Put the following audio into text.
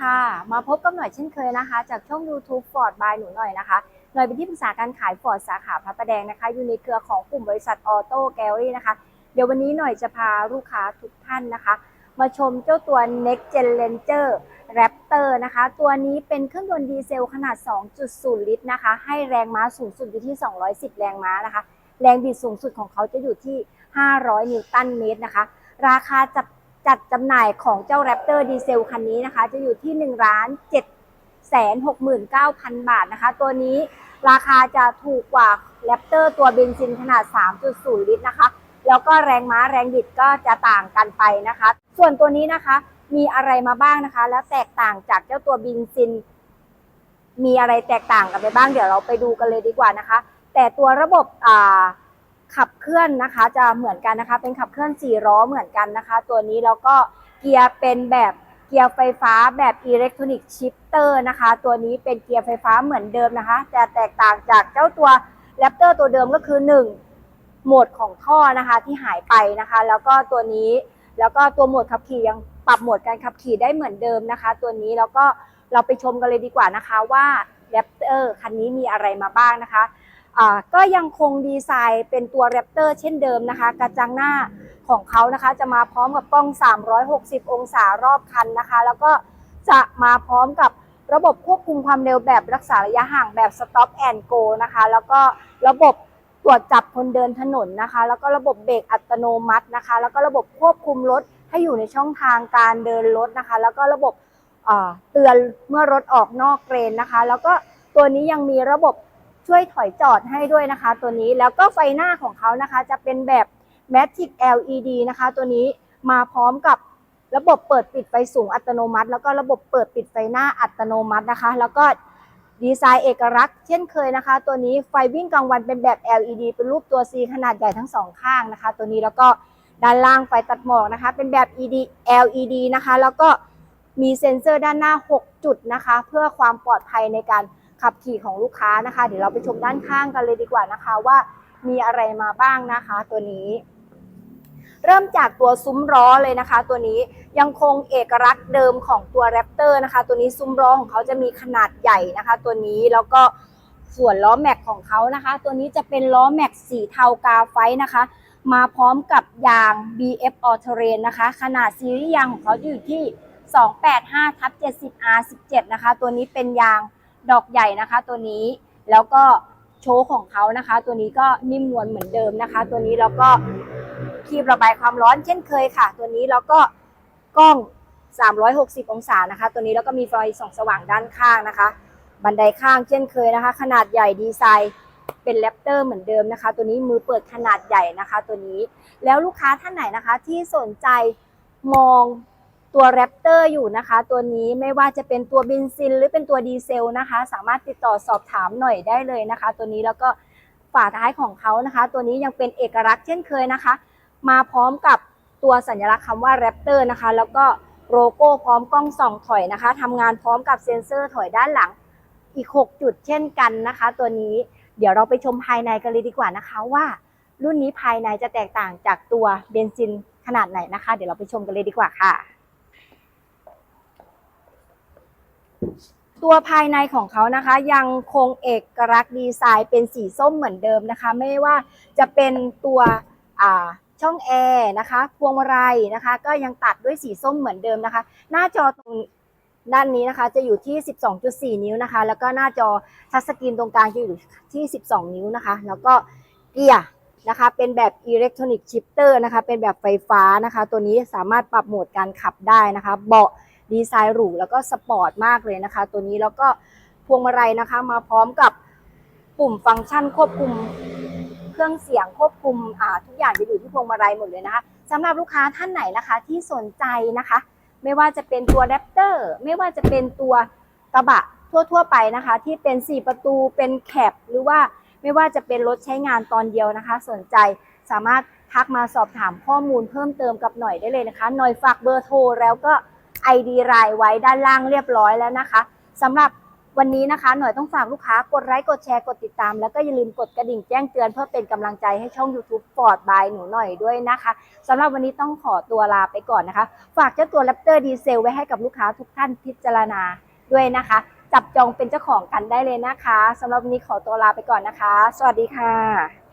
ค่ะ มาพบกับหน่อยเช่นเคยนะคะ จากช่อง YouTube Ford by หนูหน่อยนะคะ หน่อยเป็นที่ปรึกษาการขาย Ford สาขาพระประแดงนะคะอยู่ในเครือของกลุ่มบริษัทออโต้แกลลี่นะคะ เดี๋ยววันนี้หน่อยจะพาลูกค้าทุกท่านนะคะ มาชมเจ้าตัว Next Gen Ranger Raptor นะคะ ตัวนี้เป็นเครื่องยนต์ดีเซลขนาด 2.0 ลิตรนะคะ ให้แรงม้าสูงสุดอยู่ที่ 210 แรงม้านะคะ แรงบิดสูงสุดของเขาจะอยู่ที่ 500 นิวตันเมตรนะคะ ราคาจับ จัดจำหน่ายของเจ้า Raptor ดีเซลคันนี้นะคะ จะอยู่ที่1ล้าน7แสน69,000 บาทนะคะ ตัวนี้ราคาจะถูกกว่า Raptor ตัวเบนซินขนาด 3.0 ลิตรนะคะ แล้วก็แรงม้าแรงบิดก็จะต่างกันไปนะคะ ส่วนตัวนี้นะคะมีอะไรมาบ้างนะคะ แล้วแตกต่างจากเจ้าตัวเบนซิน มีอะไรแตกต่างกันไปบ้างเดี๋ยวเราไปดูกันเลยดีกว่านะคะ แต่ตัวระบบอ่า ขับเคลื่อนนะคะ จะเหมือนกันนะคะ เป็นขับเคลื่อน4ล้อเหมือนกันนะคะ ตัวนี้แล้วก็เกียร์เป็นแบบเกียร์ไฟฟ้าแบบอิเล็กทรอนิกส์ชิปเตอร์นะคะ ตัวนี้เป็นเกียร์ไฟฟ้าเหมือนเดิมนะคะ แต่แตกต่างจากเจ้าตัวแรปเตอร์ตัวเดิมก็คือ 1 โหมดของท่อนะคะที่หายไปนะคะ แล้วก็ตัวนี้แล้วก็ตัวโหมดขับขี่ยังปรับโหมดการขับขี่ได้เหมือนเดิมนะคะ ตัวนี้แล้วก็เราไปชมกันเลยดีกว่านะคะว่าแรปเตอร์คันนี้มีอะไรมาบ้างนะคะ ก็ยังคงดีไซน์เป็นตัวแรปเตอร์เช่นเดิมนะคะ กระจังหน้าของเขานะคะ จะมาพร้อมกับกล้อง 360 องศารอบคันนะคะ แล้วก็จะมาพร้อมกับระบบควบคุมความเร็วแบบรักษาระยะห่างแบบ stop and go นะคะ แล้วก็ระบบตรวจจับคนเดินถนนนะคะ แล้วก็ระบบเบรกอัตโนมัตินะคะ แล้วก็ระบบควบคุมรถให้อยู่ในช่องทางการเดินรถนะคะ แล้วก็ระบบเอ่อเตือนเมื่อรถออกนอกเลนนะคะ แล้วก็ตัวนี้ยังมีระบบ ช่วยถอยจอดให้ด้วยนะคะ ตัวนี้แล้วก็ไฟหน้าของเขานะคะ จะเป็นแบบ Matic LED นะคะ ตัวนี้มาพร้อมกับระบบเปิดปิดไฟสูงอัตโนมัติ แล้วก็ระบบเปิดปิดไฟหน้าอัตโนมัตินะคะ แล้วก็ดีไซน์เอกลักษณ์เช่นเคยนะคะ ตัวนี้ไฟวิ่งกลางวันเป็นแบบ LED เป็นรูปตัว C ขนาดใหญ่ทั้งสองข้างนะคะ ตัวนี้แล้วก็ด้านล่างไฟตัดหมอกนะคะ เป็นแบบ ED LED นะคะ แล้วก็มีเซ็นเซอร์ด้านหน้า 6 จุดนะคะ เพื่อความปลอดภัยในการ ขับขี่ของลูกค้านะคะ เดี๋ยวเราไปชมด้านข้างกันเลยดีกว่านะคะว่ามีอะไรมาบ้างนะคะตัวนี้ เริ่มจากตัวซุ้มล้อเลยนะคะ ตัวนี้ยังคงเอกลักษณ์เดิมของตัวแรปเตอร์นะคะ ตัวนี้ซุ้มล้อของเขาจะมีขนาดใหญ่นะคะ ตัวนี้แล้วก็ส่วนล้อแม็กของเขานะคะ ตัวนี้จะเป็นล้อแม็กสีเทากาไฟนะคะ มาพร้อมกับยาง BF All Terrain นะคะ ขนาดซีรีส์ยางของเขาอยู่ที่ 285ทับ 70 R17 นะคะ ตัวนี้เป็นยาง ดอกใหญ่นะคะตัวนี้แล้วก็โชว์ของเขานะคะ ตัวนี้ก็นิ่มนวลเหมือนเดิมนะคะ ตัวนี้แล้วก็คีบระบายความร้อนเช่นเคยค่ะ ตัวนี้แล้วก็กล้อง 360 องศานะคะ ตัวนี้แล้วก็มีไฟส่องสว่างด้านข้างนะคะ บันไดข้างเช่นเคยนะคะ ขนาดใหญ่ดีไซน์เป็นแรปเตอร์เหมือนเดิมนะคะ ตัวนี้มือเปิดขนาดใหญ่นะคะ ตัวนี้แล้วลูกค้าท่านไหนนะคะ ที่สนใจมอง ตัวแรปเตอร์อยู่นะคะ ตัวนี้ไม่ว่าจะเป็นตัวเบนซินหรือเป็นตัวดีเซลนะคะ สามารถติดต่อสอบถามหน่อยได้เลยนะคะ ตัวนี้แล้วก็ฝาท้ายของเขานะคะ ตัวนี้ยังเป็นเอกลักษณ์เช่นเคยนะคะ มาพร้อมกับตัวสัญลักษณ์คำว่าแรปเตอร์นะคะ แล้วก็โลโก้พร้อมกล้องส่องถอยนะคะทำงานพร้อมกับเซ็นเซอร์ถอยด้านหลังอีก 6 จุดเช่นกันนะคะ ตัวนี้เดี๋ยวเราไปชมภายในกันเลยดีกว่านะคะว่า รุ่นนี้ภายในจะแตกต่างจากตัวเบนซินขนาดไหนนะคะ เดี๋ยวเราไปชมกันเลยดีกว่าค่ะ ตัวภายในของเขานะคะยังคงเอกลักษณ์ดีไซน์เป็นสีส้มเหมือนเดิมนะคะ ไม่ว่าจะเป็นตัวช่องแอร์นะคะพวงมาลัยนะคะ ก็ยังตัดด้วยสีส้มเหมือนเดิมนะคะ หน้าจอตรงด้านนี้นะคะจะอยู่ที่ 12.4 นิ้วนะคะ แล้วก็หน้าจอทัชสกรีนตรงกลางจะอยู่ที่ 12 นิ้วนะคะ แล้วก็เกียร์นะคะเป็นแบบอิเล็กทรอนิกส์ชิปเตอร์นะคะ เป็นแบบไฟฟ้านะคะ ตัวนี้สามารถปรับโหมดการขับได้นะคะ เบาะ ดีไซน์หรูแล้วก็สปอร์ตมากเลยนะคะ ตัวนี้แล้วก็พวงมาลัยนะคะ มาพร้อมกับปุ่มฟังก์ชันควบคุมเครื่องเสียงควบคุมอ่าทุกอย่างจะอยู่ที่พวงมาลัยหมดเลยนะคะสำหรับลูกค้าท่านไหนนะคะที่สนใจนะคะ ไม่ว่าจะเป็นตัวแรปเตอร์ไม่ว่าจะเป็นตัวกระบะทั่วๆไปนะคะ ที่เป็น 4 ประตูเป็นแคปหรือว่าไม่ว่าจะเป็นรถใช้งานตอนเดียวนะคะ สนใจสามารถทักมาสอบถามข้อมูลเพิ่มเติมกับหน่อยได้เลยนะคะ หน่อยฝากเบอร์โทรแล้วก็ ID รายไว้ด้านล่างเรียบร้อยแล้วนะคะสำหรับวันนี้นะคะ หน่อยต้องฝากลูกค้ากดไลค์กดแชร์กดติดตาม แล้วก็อย่าลืมกดกระดิ่งแจ้งเตือนเพื่อเป็นกำลังใจให้ช่อง YouTube ฟอร์ดบายหนูหน่อยด้วยนะคะสำหรับวันนี้ต้องขอตัวลาไปก่อนนะคะ ฝากเจ้าตัวแรปเตอร์ดีเซลไว้ให้กับลูกค้าทุกท่านพิจารณาด้วยนะคะ จับจองเป็นเจ้าของกันได้เลยนะคะสำหรับวันนี้ขอตัวลาไปก่อนนะคะ สวัสดีค่ะ